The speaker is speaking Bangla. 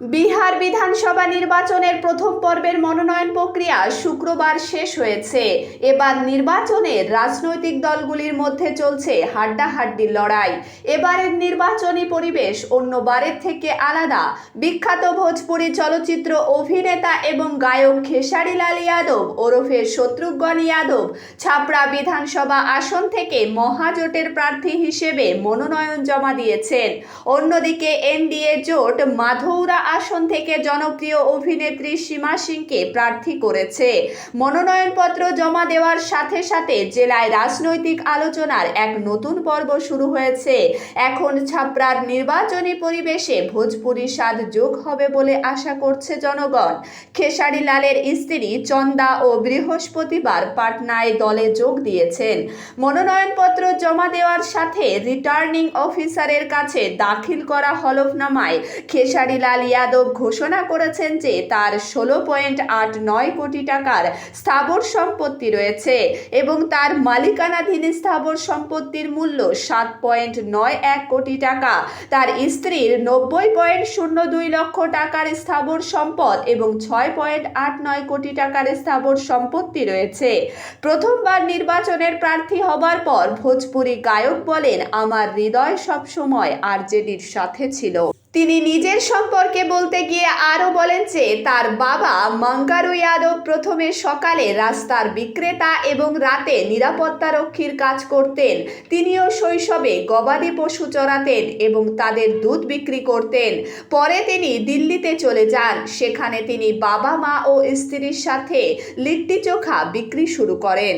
বিহার বিধানসভা নির্বাচনের প্রথম পর্বের মনোনয়ন প্রক্রিয়া শুক্রবার শেষ হয়েছে। এবার নির্বাচনের রাজনৈতিক দলগুলির মধ্যে চলছে হাড্ডাহাড্ডির লড়াই। এবারের নির্বাচনী পরিবেশ অন্যবারের থেকে আলাদা। বিখ্যাত ভোজপুরি চলচ্চিত্র অভিনেতা এবং গায়ক খেসারিলাল যাদব ওরফে শত্রুঘ্ন যাদব ছাপড়া বিধানসভা আসন থেকে মহাজোটের প্রার্থী হিসেবে মনোনয়ন জমা দিয়েছেন। অন্যদিকে এনডিএ জোট মাধৌরা আসন থেকে জনপ্রিয় অভিনেত্রী সীমা সিংকে প্রার্থী করেছে। মনোনয়নপত্র জমা দেওয়ার সাথে সাথে জেলায় রাজনৈতিক আলোচনার এক নতুন পর্ব শুরু হয়েছে। এখন ছাপড়ার নির্বাচনী পরিবেশে ভোজপুরি স্বাদ যোগ হবে বলে আশা করছে জনগণ। খেসারি লালের স্ত্রী চন্দা ও বৃহস্পতিবার পাটনায় দলে যোগ দিয়েছেন। মনোনয়নপত্র জমা দেওয়ার সাথে রিটার্নিং অফিসারের কাছে দাখিল করা হলফনামায় খেসারিলাল যাদব ঘোষণা করেছেন যে তার ষোলো পয়েন্ট আট নয় কোটি টাকার স্থাবর সম্পত্তি রয়েছে এবং তার মালিকানাধীন স্থাবর সম্পত্তির মূল্য সাত পয়েন্ট নয় এক কোটি টাকা। তার স্ত্রীর নব্বই পয়েন্ট শূন্য দুই লক্ষ টাকার স্থাবর সম্পদ এবং ছয় পয়েন্ট আট নয় কোটি টাকার স্থাবর সম্পত্তি রয়েছে। প্রথমবার নির্বাচনের প্রার্থী হবার পর ভোজপুরি গায়ক বলেন, আমার হৃদয় সবসময় আরজেডির সাথে ছিল। তিনি নিজের সম্পর্কে বলতে গিয়ে আরও বলেন যে তার বাবা মঙ্গারু যাদব প্রথমে সকালে রাস্তার বিক্রেতা এবং রাতে নিরাপত্তারক্ষীর কাজ করতেন। তিনিও শৈশবে গবাদি পশু চড়াতেন এবং তাদের দুধ বিক্রি করতেন। পরে তিনি দিল্লিতে চলে যান। সেখানে তিনি বাবা, মা ও স্ত্রীর সাথে লিট্টি চোখা বিক্রি শুরু করেন।